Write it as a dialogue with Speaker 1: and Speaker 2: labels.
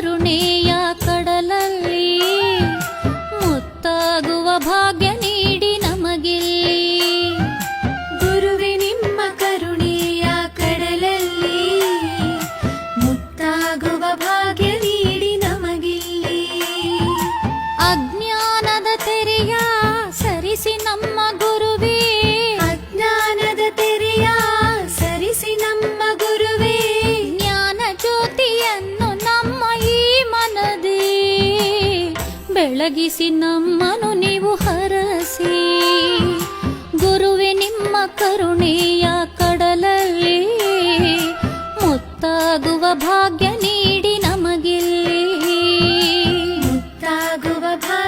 Speaker 1: ಕರುಣೆಯ ಕಡಲಲ್ಲಿ ಮುತ್ತಾಗುವ ಭಾಗ್ಯ ನೀಡಿ ನಮಗಿಲ್ಲಿ.
Speaker 2: ಗುರುವೆ ನಿಮ್ಮ ಕರುಣೆಯ ಕಡಲಲ್ಲಿ ಮುತ್ತಾಗುವ ಭಾಗ್ಯ ನೀಡಿ ನಮಗಿಲ್ಲಿ.
Speaker 1: ಅಜ್ಞಾನದ ತೆರೆಯ ಸರಿಸಿ ನಮ್ಮ ಗುರುವೇ. ಬೆಳಗಿಸಿ ನಮ್ಮನು ನೀವು ಹರಸಿ. ಗುರುವೆ ನಿಮ್ಮ ಕರುಣೆಯ ಕಡಲಲ್ಲಿ ಮುತ್ತಾಗುವ ಭಾಗ್ಯ ನೀಡಿ ನಮಗಿಲ್ಲಿ. ಮುತ್ತಾಗುವ ಭಾಗ್ಯ